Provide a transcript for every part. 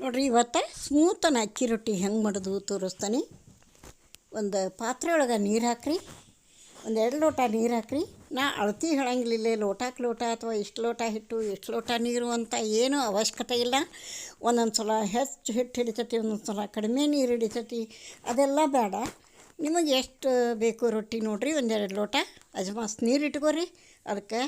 ನೋಡಿರಿ, ಇವತ್ತು ಸ್ಮೂತನ ಅಕ್ಕಿ ರೊಟ್ಟಿ ಹೆಂಗೆ ಮಾಡೋದು ತೋರಿಸ್ತಾನೆ. ಒಂದು ಪಾತ್ರೆ ಒಳಗೆ ನೀರು ಹಾಕ್ರಿ, ಒಂದು ಎರಡು ಲೋಟ ನೀರು ಹಾಕ್ರಿ. ನಾ ಅಳತಿ ಹೇಳಂಗಿಲ್ಲ ಲೋಟಕ್ಕೆ ಲೋಟ ಅಥವಾ ಇಷ್ಟು ಲೋಟ ಹಿಟ್ಟು, ಇಷ್ಟು ಲೋಟ ನೀರು ಅಂತ ಏನೂ ಅವಶ್ಯಕತೆ ಇಲ್ಲ. ಒಂದೊಂದು ಸಲ ಹೆಚ್ಚು ಹಿಟ್ಟು ಹಿಡಿತೈತಿ ಒಂದೊಂದು ಸಲ ಕಡಿಮೆ ನೀರು ಹಿಡಿತೈತಿ. ಅದೆಲ್ಲ ಬೇಡ. ನಿಮಗೆ ಎಷ್ಟು ಬೇಕು ರೊಟ್ಟಿ ನೋಡಿರಿ ಒಂದೆರಡು ಲೋಟ. ಅಜಮಾಸ್ ನೀರು ಇಟ್ಕೋರಿ. ಅದಕ್ಕೆ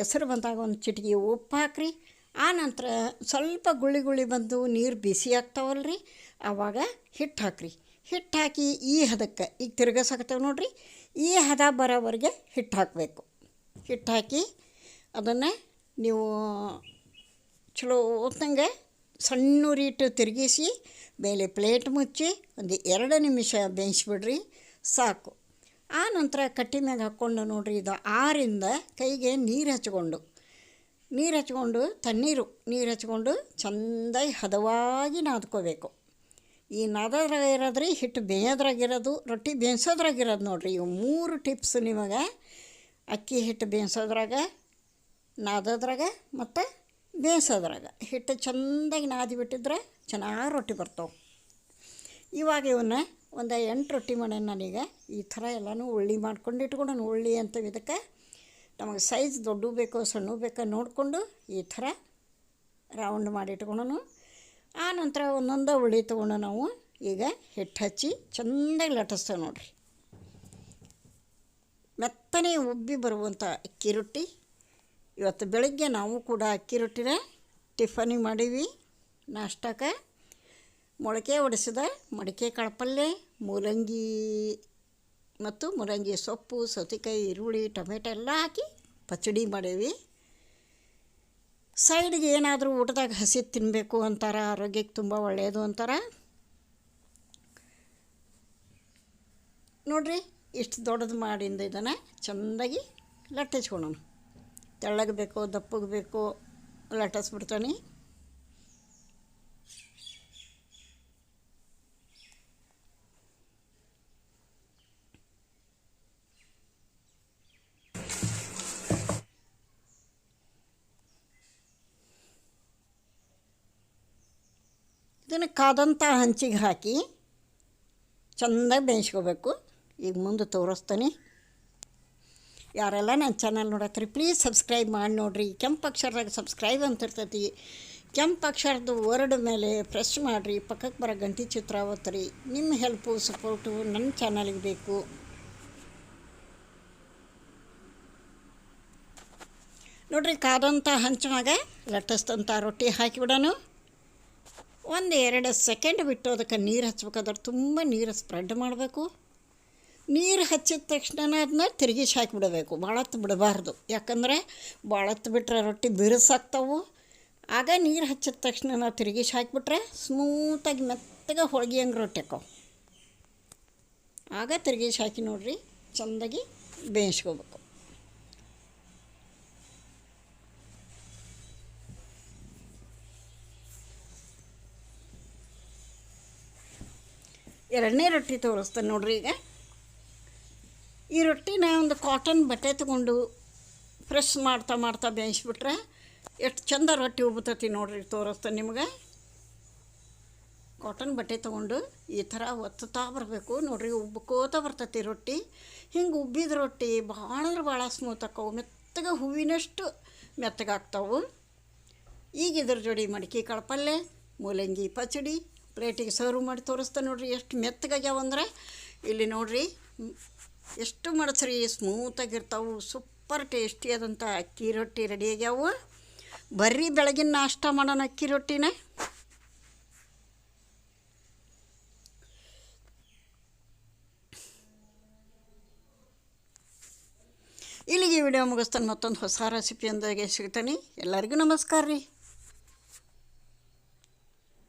ಹೆಸರು ಬಂದಾಗ ಒಂದು ಚಿಟಿಕೆ ಉಪ್ಪು ಹಾಕ್ರಿ. ಆ ನಂತರ ಸ್ವಲ್ಪ ಗುಳಿ ಗುಳಿ ಬಂದು ನೀರು ಬಿಸಿ ಆಗ್ತಾವಲ್ರಿ. ಆವಾಗ ಹಿಟ್ಟು ಹಾಕ್ರಿ. ಹಿಟ್ಟು ಹಾಕಿ ಈ ಹದಕ್ಕೆ ಈಗ ತಿರ್ಗಸಾಕತ್ತೇವೆ ನೋಡಿರಿ. ಈ ಹದ ಬರೋವರೆಗೆ ಹಿಟ್ಟು ಹಾಕಬೇಕು. ಹಿಟ್ಟು ಹಾಕಿ ಅದನ್ನು ನೀವು ಚಲೋ ಹೊತ್ತಂಗೆ ಸಣ್ಣ ರೀಟು ತಿರುಗಿಸಿ ಮೇಲೆ ಪ್ಲೇಟ್ ಮುಚ್ಚಿ ಒಂದು ಎರಡು ನಿಮಿಷ ಬೇಯಿಸ್ಬಿಡ್ರಿ. ಸಾಕು. ಆ ನಂತರ ಕಟ್ಟಿ ಮ್ಯಾಗ ಹಾಕ್ಕೊಂಡು ನೋಡಿರಿ ಇದು ಆರಿಂದ ಕೈಗೆ ನೀರು ಹಚ್ಕೊಂಡು. ನೀರು ಹಚ್ಕೊಂಡು, ತಣ್ಣೀರು ನೀರು ಹಚ್ಕೊಂಡು ಚೆಂದಾಗಿ ಹದವಾಗಿ ನಾದ್ಕೋಬೇಕು. ಈ ನಾದೋದ್ರಾಗ ಇರೋದ್ರಿ ಹಿಟ್ಟು ಬೇಯೋದ್ರಾಗಿರೋದು ರೊಟ್ಟಿ ಬೇಯಿಸೋದ್ರಾಗಿರೋದು ನೋಡಿರಿ. ಇವು ಮೂರು ಟಿಪ್ಸ್ ನಿಮಗೆ. ಅಕ್ಕಿ ಹಿಟ್ಟು ಬೇಯಿಸೋದ್ರಾಗ, ನಾದೋದ್ರಾಗ ಮತ್ತು ಬೇಯಿಸೋದ್ರಾಗ. ಹಿಟ್ಟು ಚೆಂದಾಗಿ ನಾದಿ ಬಿಟ್ಟಿದ್ರೆ ಚೆನ್ನಾಗಿ ರೊಟ್ಟಿ ಬರ್ತಾವೆ. ಇವಾಗ ಇವನ್ನ ಒಂದು ಎಂಟು ರೊಟ್ಟಿ ಮಾಡ್ಯಾನ ನಾನೀಗ. ಈ ಥರ ಎಲ್ಲನೂ ಉಳ್ಳಿ ಮಾಡ್ಕೊಂಡು ಇಟ್ಕೊಂಡು ಉಳ್ಳಿ ಅಂತ ಇದಕ್ಕೆ ನಮಗೆ ಸೈಜ್ ದೊಡ್ಡ ಬೇಕೋ ಸಣ್ಣ ಬೇಕೋ ನೋಡಿಕೊಂಡು ಈ ಥರ ರೌಂಡ್ ಮಾಡಿ ಇಟ್ಕೊಂಡು ಆ ನಂತರ ಒಂದೊಂದು ಉಳ್ಳಿ ತೊಗೊಂಡು ನಾವು ಈಗ ಹಿಟ್ಟು ಹಚ್ಚಿ ಚೆಂದಾಗಿ ಲಟ್ಟಿಸ್ತೇವೆ ನೋಡಿರಿ. ಮೆತ್ತನೆ ಉಬ್ಬಿ ಬರುವಂಥ ಅಕ್ಕಿ ರೊಟ್ಟಿ. ಇವತ್ತು ಬೆಳಗ್ಗೆ ನಾವು ಕೂಡ ಅಕ್ಕಿ ರೊಟ್ಟಿನ ಟಿಫನಿಗೆ ಮಾಡೀವಿ. ನಾಷ್ಟಕ್ಕೆ ಮೊಳಕೆ ಒಡಿಸಿದ ಮಡಿಕೆ ಕಾಳು ಪಲ್ಯ, ಮೂಲಂಗಿ ಮತ್ತು ಮುರಂಗಿ ಸೊಪ್ಪು, ಸೌತೆಕಾಯಿ, ಈರುಳ್ಳಿ, ಟೊಮೆಟೊ ಎಲ್ಲ ಹಾಕಿ ಪಚಡಿ ಮಾಡೇವಿ ಸೈಡ್ಗೆ ಏನಾದರೂ ಊಟದಾಗ ಹಸಿ ತಿನ್ನಬೇಕು ಅಂತಾರೆ, ಆರೋಗ್ಯಕ್ಕೆ ತುಂಬ ಒಳ್ಳೆಯದು ಅಂತಾರೆ. ನೋಡ್ರಿ, ಇಷ್ಟು ದೊಡ್ಡದು ಮಾಡಿಂದ ಇದನ್ನು ಚೆಂದಾಗಿ ಲಟ್ಟಿಸ್ಕೊಳೋಣ. ತೆಳ್ಳಗೆ ಬೇಕೋ, ದಪ್ಪಗೆ ಬೇಕೋ, ಲಟ್ಟಿಸ್ಬಿಡ್ತಾನೆ. ಇದನ್ನು ಕಾದಂಥ ಹಂಚಿಗೆ ಹಾಕಿ ಚೆಂದಾಗಿ ಬೇಯಿಸ್ಕೋಬೇಕು. ಈಗ ಮುಂದೆ ತೋರಿಸ್ತೀನಿ. ಯಾರೆಲ್ಲ ನನ್ನ ಚಾನಲ್ ನೋಡತ್ರಿ ಪ್ಲೀಸ್ ಸಬ್ಸ್ಕ್ರೈಬ್ ಮಾಡಿ ನೋಡಿರಿ. ಕೆಂಪು ಅಕ್ಷರದಾಗ ಸಬ್ಸ್ಕ್ರೈಬ್ ಅಂತ ಇರ್ತೈತಿ. ಕೆಂಪು ಅಕ್ಷರದ ವರ್ಡ್ ಮೇಲೆ ಪ್ರೆಸ್ ಮಾಡಿರಿ ಪಕ್ಕಕ್ಕೆ ಬರೋ ಗಂಟಿ ಚಿತ್ರ ಓದ್ತೀರಿ ನಿಮ್ಮ ಹೆಲ್ಪು ಸಪೋರ್ಟು ನನ್ನ ಚಾನಲ್ಗೆ ಬೇಕು. ನೋಡಿರಿ ಕಾದಂಥ ಹಂಚಿನಾಗ ಲಟ್ಟಿಸ್ದಂಥ ರೊಟ್ಟಿ ಹಾಕಿಬಿಡೋಣ ಒಂದು ಎರಡು ಸೆಕೆಂಡ್ ಬಿಟ್ಟು ಅದಕ್ಕೆ ನೀರು ಹಚ್ಬೇಕಾದ್ರೆ ತುಂಬ ನೀರು ಸ್ಪ್ರೆಡ್ ಮಾಡಬೇಕು. ನೀರು ಹಚ್ಚಿದ ತಕ್ಷಣ ಅದನ್ನ ತಿರುಗಿಸಿ ಹಾಕಿಬಿಡಬೇಕು. ಭಾಳತ್ತು ಬಿಡಬಾರ್ದು. ಯಾಕಂದರೆ ಭಾಳತ್ತು ಬಿಟ್ಟರೆ ರೊಟ್ಟಿ ಬಿರುಸಾಗ್ತಾವು. ಆಗ ನೀರು ಹಚ್ಚಿದ ತಕ್ಷಣ ನಾವು ತಿರುಗಿಸಿ ಹಾಕಿಬಿಟ್ರೆ ಸ್ಮೂತಾಗಿ ಮೆತ್ತಗೆ ಹೋಳಿಗೆ ಹಂಗೆ ರೊಟ್ಟಿ ಆಗ ತಿರುಗಿಸಿ ಹಾಕಿ ನೋಡಿರಿ, ಚೆಂದಾಗಿ ಬೇಯಿಸ್ಕೋಬೇಕು. ಎರಡನೇ ರೊಟ್ಟಿ ತೋರಿಸ್ತೇನೆ ನೋಡ್ರಿ ಈಗ. ಈ ರೊಟ್ಟಿನ ಒಂದು ಕಾಟನ್ ಬಟ್ಟೆ ತೊಗೊಂಡು ಫ್ರೆಶ್ ಮಾಡ್ತಾ ಮಾಡ್ತಾ ಬೇಯಿಸ್ಬಿಟ್ರೆ ಎಷ್ಟು ಚಂದ ರೊಟ್ಟಿ ಉಬ್ಬತೈತಿ ನೋಡ್ರಿ ತೋರಿಸ್ತೇನೆ ನಿಮ್ಗೆ. ಕಾಟನ್ ಬಟ್ಟೆ ತೊಗೊಂಡು ಈ ಥರ ಒತ್ತುತ್ತಾ ಬರಬೇಕು ನೋಡ್ರಿ ಉಬ್ಬಕೋತ ಬರ್ತೈತಿ ರೊಟ್ಟಿ. ಹಿಂಗೆ ಉಬ್ಬಿದ ರೊಟ್ಟಿ ಭಾಳ ಅಂದ್ರೆ ಭಾಳ ಸ್ಮೂತ್ ಆಕ್ಕವು ಮೆತ್ತಗೆ ಹೂವಿನಷ್ಟು ಮೆತ್ತಗಾಗ್ತಾವು. ಈಗ ಇದ್ರ ಜೋಡಿ ಮಡಿಕೆ ಪಲ್ಯ ಮೂಲಂಗಿ ಪಚಡಿ ಪ್ಲೇಟಿಗೆ ಸರ್ವ್ ಮಾಡಿ ತೋರಿಸ್ತಾ ನೋಡ್ರಿ, ಎಷ್ಟು ಮೆತ್ತಗಾಗ್ಯಾವ ಅಂದ್ರೆ. ಇಲ್ಲಿ ನೋಡ್ರಿ, ಎಷ್ಟು ಮಾಡಿಸ್ರಿ, ಸ್ಮೂತಾಗಿರ್ತಾವೆ, ಸೂಪರ್ ಟೇಸ್ಟಿ ಆದಂಥ ಅಕ್ಕಿ ರೊಟ್ಟಿ ರೆಡಿ ಆಗ್ಯಾವು. ಬರ್ರಿ ಬೆಳಗಿನ ನಾಷ್ಟ ಮಾಡೋಣ ಅಕ್ಕಿ ರೊಟ್ಟಿನ. ಇಲ್ಲಿಗೆ ವಿಡಿಯೋ ಮುಗಿಸ್ತಾನೆ, ಮತ್ತೊಂದು ಹೊಸ ರೆಸಿಪಿಯೊಂದಿಗೆ ಸಿಗ್ತಾನೆ. ಎಲ್ಲರಿಗೂ ನಮಸ್ಕಾರ ರೀ.